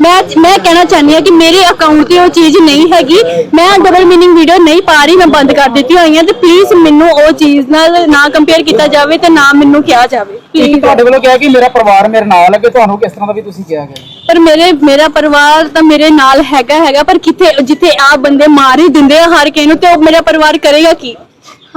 ਮੈਂ ਮੈਂ ਕਹਿਣਾ ਚਾਹੁੰਦੀ ਹਾਂ ਕਿ ਮੇਰੇ ਅਕਾਊਂਟ ਤੇ ਉਹ ਚੀਜ਼ ਨਹੀਂ ਹੈਗੀ। ਮੈਂ ਡਬਲ ਮੀਨਿੰਗ ਵੀਡੀਓ ਨਹੀਂ ਪਾ ਰਹੀ ਮੈਂ ਬੰਦ ਕਰ ਦਿੱਤੀ ਹੋਈਆਂ ਤੇ ਪਲੀਜ਼ ਮੈਨੂੰ ਉਹ ਚੀਜ਼ ਨਾਲ ਨਾ ਕੰਪੇਅਰ ਕੀਤਾ ਜਾਵੇ ਤੇ ਨਾ ਮੈਨੂੰ ਕਿਹਾ ਜਾਵੇ। ਇੱਕ ਤੁਹਾਡੇ ਵੱਲੋਂ ਕਿਹਾ ਕਿ ਮੇਰਾ ਪਰਿਵਾਰ ਮੇਰੇ ਨਾਲ ਹੈ ਕਿ ਤੁਹਾਨੂੰ ਕਿਸ ਤਰ੍ਹਾਂ ਦਾ ਵੀ ਤੁਸੀਂ ਕਿਹਾ ਗਿਆ? ਪਰ ਮੇਰੇ ਮੇਰਾ ਪਰਿਵਾਰ ਤਾਂ ਮੇਰੇ ਨਾਲ ਹੈਗਾ ਹੈਗਾ ਪਰ ਕਿੱਥੇ ਜਿੱਥੇ ਆ ਬੰਦੇ ਮਾਰ ਹੀ ਦਿੰਦੇ ਆ ਹਰ ਕਿਸੇ ਨੂੰ ਤੇ ਉਹ ਮੇਰਾ ਪਰਿਵਾਰ ਕਰੇਗਾ ਕੀ?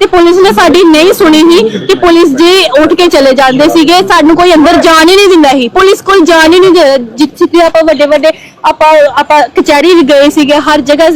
ਤੇ ਪੁਲਿਸ ਨੇ ਸਾਡੀ ਨਹੀਂ ਸੁਣੀ ਸੀ ਕਿ ਪੁਲਿਸ ਜੀ ਉੱਠ ਕੇ ਚਲੇ ਜਾਂਦੇ ਸੀਗੇ। ਸਾਨੂੰ ਕੋਈ ਅੰਦਰ ਜਾਣ ਹੀ ਨਹੀਂ ਦਿੰਦਾ ਸੀ। ਪੁਲਿਸ ਕੋਲ ਜਾਣ ਹੀ ਨਹੀਂ ਦਿੰਦਾ ਜਿੱਥੇ ਆਪਾਂ ਵੱਡੇ ਵੱਡੇ ਆਪਾਂ ਆਪਾਂ ਕਚਹਿਰੀ ਵੀ ਗਏ ਸੀਗੇ। ਹਰ ਜਗ੍ਹਾ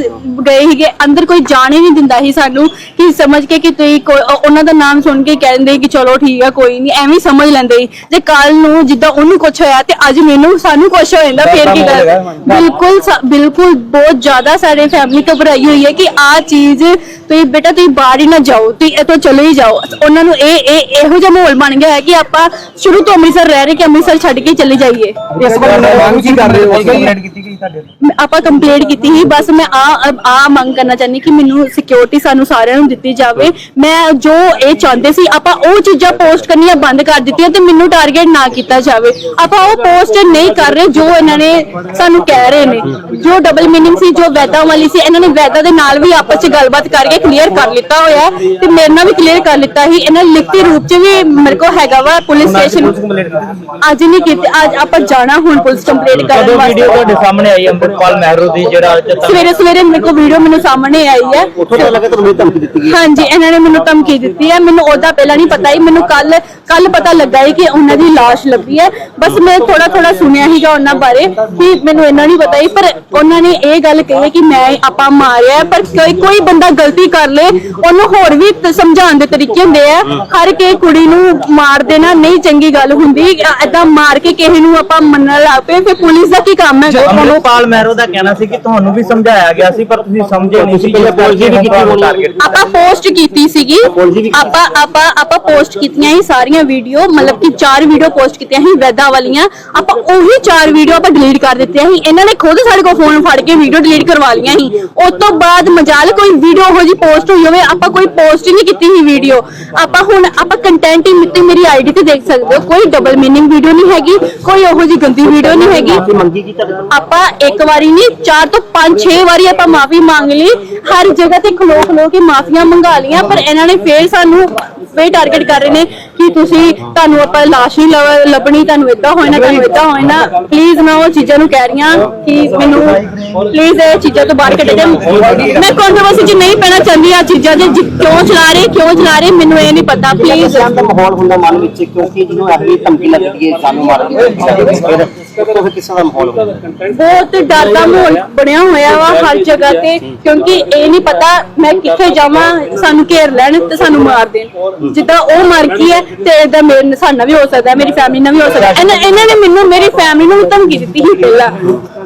ਗਏ ਸੀਗੇ। ਅੰਦਰ ਕੋਈ ਜਾਣ ਹੀ ਨਹੀਂ ਦਿੰਦਾ ਸੀ ਸਾਨੂੰ ਕਿ ਸਮਝ ਕੇ ਕਿ ਤੁਸੀਂ ਕੋਈ- ਉਹਨਾਂ ਦਾ ਨਾਮ ਸੁਣ ਕੇ ਕਹਿੰਦੇ ਕਿ ਚਲੋ ਠੀਕ ਆ ਕੋਈ ਨਹੀਂ। ਐਵੇਂ ਹੀ ਸਮਝ ਲੈਂਦੇ ਸੀ। ਜੇ ਕੱਲ ਨੂੰ ਜਿੱਦਾਂ ਉਹਨੂੰ ਕੁਝ ਹੋਇਆ ਤੇ ਅੱਜ ਮੈਨੂੰ ਸਾਨੂੰ ਕੁਝ ਹੋ ਜਾਂਦਾ ਫੇਰ ਕੀ ਗੱਲ? ਬਿਲਕੁਲ ਸਾ- ਬਿਲਕੁਲ ਬਹੁਤ ਜ਼ਿਆਦਾ ਸਾਡੇ ਫੈਮਿਲੀ ਘਬਰਾਈ ਹੋਈ ਹੈ ਕਿ ਆ ਚੀਜ਼ ਤੁਸੀਂ ਬੇਟਾ ਤੁਸੀਂ ਬਾਹਰ ਹੀ ਨਾ ਜਾਓ। ਤੁਸੀਂ ਇੱਥੋਂ ਚਲੇ ਹੀ ਜਾਓ। ਉਹਨਾਂ ਨੂੰ ਇਹ ਇਹ ਇਹੋ ਜਿਹਾ ਮਾਹੌਲ ਬਣ ਗਿਆ ਹੈ ਕਿ ਆਪਾਂ ਸ਼ੁਰੂ ਤੋਂ ਅੰਮ੍ਰਿਤਸਰ ਰਹਿ ਰਹੇ ਕਿ ਅੰਮ੍ਰਿਤਸਰ ਛੱਡ ਕੇ ਚਲੇ ਜਾਈਏ। ਇਸ ਵਾਰ ਮੰਗ ਕੀ ਕਰ ਰਹੇ ਹੋ? ਕੰਪਲੇਂਟ ਕੀਤੀ ਗਈ ਤੁਹਾਡੇ ਮੈਂ- ਆਪਾਂ ਕੰਪਲੀਟ ਕੀਤੀ ਸੀ ਬਸ ਮੈਂ ਆ ਆ ਮੰਗ ਕਰਨਾ ਚਾਹੁੰਦੀ ਕਿ ਮੈਨੂੰ ਸਿਕਿਉਰਿਟੀ ਸਾਨੂੰ ਸਾਰਿਆਂ ਨੂੰ ਦਿੱਤੀ ਜਾਵੇ। ਮੈਂ ਜੋ ਇਹ ਚਾਹੁੰਦੇ ਸੀ ਆਪਾਂ ਉਹ ਚੀਜ਼ਾਂ ਪੋਸਟ ਕਰਨੀਆਂ ਬੰਦ ਕਰ ਦਿੱਤੀਆਂ ਤੇ ਮੈਨੂੰ ਟਾਰਗੇਟ ਨਾ ਕੀਤਾ ਜਾਵੇ। ਆਪਾਂ ਉਹ ਪੋਸਟ ਨਹੀਂ ਕਰ ਰਹੇ ਜੋ ਇਹਨਾਂ ਨੇ ਸਾਨੂੰ ਕਹਿ ਰਹੇ ਨੇ। ਜੋ ਡਬਲ ਮੀਨਿੰਗ ਸੀ ਜੋ ਵੈਦਾ ਵਾਲੀ ਸੀ ਇਹਨਾਂ ਨੇ ਵੈਦਾ ਦੇ ਨਾਲ ਵੀ ਆਪਸ ਚ ਗੱਲਬਾਤ ਕਰਕੇ ਕਲੀਅਰ ਕਰ ਲਿੱਤਾ ਹੋਇਆ। ਤੇ ਮੇਰੇ ਨਾਲ ਵੀ ਕਲੀਅਰ ਕਰ ਲਿੱਤਾ ਸੀ। ਇਹਨਾਂ ਲਿਖਤੀ ਰੂਪ ਚ ਵੀ ਮੇਰੇ ਕੋਲ ਹੈਗਾ ਵਾ ਪੁਲਿਸ ਸਟੇਸ਼ਨ ਅੱਜ ਨਹੀਂ ਕੀਤੀ ਅੱਜ ਆਪਾਂ ਜਾਣਾ ਹੁਣ ਪੁਲਿਸ ਕੰਪਲੀਟ ਕਰਨ ਕਦੋਂ ਵੀਡੀਓ ਵਾਸਤੇ ਤੁਹਾਡੇ ਸਾਹਮਣੇ ਆਈ ਅੰਮ੍ਰਿਤਪਾਲ ਮਹਿਰੋ ਦੀ ਜਿਹੜਾ ਸਵੇਰੇ ਸਵੇਰੇ ਮੇਰੇ ਕੋਲ ਵੀਡੀਓ ਮੈਨੂੰ ਸਾਹਮਣੇ ਆਈ ਹੈ। ਉੱਥੋਂ ਤੋਂ ਲੱਗਾ ਤੁਹਾਨੂੰ ਧਮਕੀ ਦਿੱਤੀ ਗਈ? ਹਾਂਜੀ ਇਹਨਾਂ ਨੇ ਮੈਨੂੰ ਧਮਕੀ ਦਿੱਤੀ ਹੈ। ਮੈਨੂੰ ਉਹਦਾ ਪਹਿਲਾਂ ਨਹੀਂ ਪਤਾ ਹੀ ਮੈਨੂੰ ਕੱਲ ਕੱਲ ਪਤਾ ਲੱਗਾ ਹੈ ਕਿ ਉਹਨਾਂ ਦੀ ਲਾਸ਼ ਲੱਭੀ ਹੈ ਬਸ ਮੈਂ ਥੋੜਾ ਥੋੜਾ ਸੁਣਿਆ ਸੀਗਾ ਉਹਨਾਂ ਬਾਰੇ ਕਿ ਮੈਨੂੰ ਇੰਨਾ ਨਹੀਂ ਪਤਾ ਹੀ ਪਰ ਉਹਨਾਂ ਨੇ ਇਹ ਗੱਲ ਕਹੀ ਹੈ ਕਿ ਮੈਂ ਆਪਾਂ ਮਾਰਿਆ ਪਰ ਕੋਈ ਕੋਈ ਬੰਦਾ ਗਲਤੀ ਕਰ ਲੇ ਉਹਨੂੰ ਹੋਰ ਵੀ ਸਮਝਾਉਣ ਦੇ ਤਰੀਕੇ ਹੁੰਦੇ ਆ। ਹਰ ਕੇ ਕੁੜੀ ਨੂੰ ਮਾਰ ਦੇਣਾ ਨਹੀਂ ਚੰਗੀ ਗੱਲ ਹੁੰਦੀ ਐਦਾਂ ਮਾਰ ਕੇ ਕਿਸੇ ਨੂੰ ਆਪਾਂ ਮੰਨਣ ਲੱਗ ਪਏ ਫਿਰ ਪੁਲਿਸ ਦਾ ਕੀ ਕੰਮ ਹੈ ਅੰਮ੍ਰਿਤਪਾਲ ਮਹਿਰੋ ਦਾ ਕਹਿਣਾ ਸੀ ਕਿ ਤੁਹਾਨੂੰ ਵੀ ਸਮਝਾਇਆ ਗਿਆ ਸੀ ਪਰ ਤੁਸੀਂ ਸਮਝੇ ਨਹੀਂ ਸੀ ਪਹਿਲਾਂ apology ਵੀ ਕੀਤੀ ਹੋਣੀ। ਟਾਰਗੇਟ ਆਪਾਂ ਪੋਸਟ ਕੀਤੀ ਸੀਗੀ। ਆਪਾਂ ਆਪਾਂ ਆਪਾਂ ਪੋਸਟ ਕੀਤੀਆਂ ਸੀ ਸਾਰੀਆਂ ਵੀਡੀਓ ਮਤਲਬ ਕਿ ਚਾਰ ਵੀਡੀਓ ਪੋਸਟ ਕੀਤੀਆਂ ਸੀ ਵੈਦਾ ਵਾਲੀਆਂ। ਆਪਾਂ ਉਹੀ ਚਾਰ ਵੀਡੀਓ ਆਪਾਂ ਡਿਲੀਟ ਕਰ ਦਿੱਤੀਆਂ ਸੀ। ਇਹਨਾਂ ਨੇ ਖੁਦ ਸਾਡੇ ਕੋਲ ਫੋਨ ਫੜ ਕੇ ਵੀਡੀਓ ਡਿਲੀਟ ਕਰਵਾ ਲਈਆਂ ਸੀ। ਉਸ ਤੋਂ ਬਾਅਦ ਮਜਾਲ ਕੋਈ ਵੀਡੀਓ ਹੋ ਜੀ ਪੋਸਟ ਹੋਈ ਹੋਵੇ ਆਪਾਂ ਕੋਈ ਪੋਸਟ ਹੀ ਨਹੀਂ ਕੀਤੀ ਸੀ ਵੀਡੀਓ ਆਪਾਂ ਹੁਣ ਆਪਾਂ ਕੰਟੈਂਟ ਹੀ ਮਿੱਤੇ ਮੇਰੀ ਆਈਡੀ ਤੇ ਦੇਖ ਸਕਦੇ ਹੋ ਕੋਈ ਡਬਲ ਮੀਨਿੰਗ ਵੀਡੀਓ ਨਹੀਂ ਹੈਗੀ ਕੋਈ ਉਹੋ ਜੀ ਗੰਦੀ ਵੀਡੀਓ ਨਹੀਂ ਹੈਗੀ। ਆਪਾਂ ਇੱਕ ਵਾਰੀ ਨਹੀਂ ਚਾਰ ਤੋਂ ਪੰਜ ਛੇ ਵਾਰੀ ਆਪਾਂ ਮਾਫੀ ਮੰਗ ਲਈ। ਹਰ ਜਗ੍ਹਾ ਤੇ ਖਲੋ ਖਲੋ ਕੇ ਮਾਫੀਆਂ ਮੰਗਾ ਲੀਆਂ ਪਰ ਇਹਨਾਂ ਨੇ ਫੇਰ ਸਾਨੂੰ ਫੇਰ ਟਾਰਗੇਟ ਕਰ ਰਹੇ ਨੇ। ਕਿ ਤੁਸੀਂ ਤੁਹਾਨੂੰ ਆਪਾਂ ਲਾਸ਼ ਨਹੀਂ ਲਵ- ਲੱਭਣੀ ਤੁਹਾਨੂੰ ਇਦਾਂ ਹੋਣਾ ਤੁਹਾਨੂੰ ਇਦਾਂ ਹੋਣਾ ਪਲੀਜ਼ ਮੈਂ ਉਹ ਚੀਜ਼ਾਂ ਨੂੰ ਕਹਿ ਰਹੀ ਹਾਂ ਕਿ ਮੈਨੂੰ ਪਲੀਜ਼ ਇਹ ਚੀਜ਼ਾਂ ਤੋਂ ਬਾਹਰ ਕੱਢੇ ਜਾਣ ਮੈਂ ਕੰਟਰੋਵਰਸੀ 'ਚ ਨਹੀਂ ਪੈਣਾ ਚਾਹੁੰਦੀ ਆ ਚੀਜ਼ਾਂ ਜਿ- ਕਿਉਂ ਚਲਾ ਰਹੇ ਕਿਉਂ ਚਲਾ ਰਹੇ ਮੈਨੂੰ ਇਹ ਨਹੀਂ ਪਤਾ ਪਲੀਜ਼ ਦਾ ਮਾਹੌਲ ਹੁੰਦਾ ਮਨ ਵਿੱਚ ਕਿਉਂਕਿ ਜਿਹਨੂੰ ਇਹੋ ਜਿਹੀ ਧਮਕੀ ਲੱਗਦੀ ਹੈ ਸਾਨੂੰ ਮਾਰਨ ਦੀ ਫਿਰ ਤਰ੍ਹਾਂ ਦਾ ਮਾਹੌਲ ਹੁੰਦਾ। ਬਹੁਤ ਡਰ ਦਾ ਮਾਹੌਲ ਬਣਿਆ ਹੋਇਆ ਵਾ ਹਰ ਜਗ੍ਹਾ ਤੇ ਕਿਉਂਕਿ ਇਹ ਨਹੀਂ ਪਤਾ ਮੈਂ ਕਿੱਥੇ ਜਾਵਾਂ ਸਾਨੂੰ ਘੇਰ ਲੈਣ ਤੇ ਸਾਨੂੰ ਮਾਰ ਦੇਣ। ਜਿੱਦਾਂ ਉਹ ਮਰ ਗਈ ਹੈ ਤੇ ਇਦਾਂ ਮੇਰੇ ਸਾਡੇ ਨਾਲ ਵੀ ਹੋ ਸਕਦਾ, ਮੇਰੀ ਫੈਮਿਲੀ ਨਾਲ ਵੀ ਹੋ ਸਕਦਾ। ਇਹਨਾਂ ਇਹਨਾਂ ਨੇ ਮੈਨੂੰ ਮੇਰੀ ਫੈਮਿਲੀ ਨੂੰ ਵੀ ਧਮਕੀ ਦਿੱਤੀ ਸੀ ਪਹਿਲਾਂ।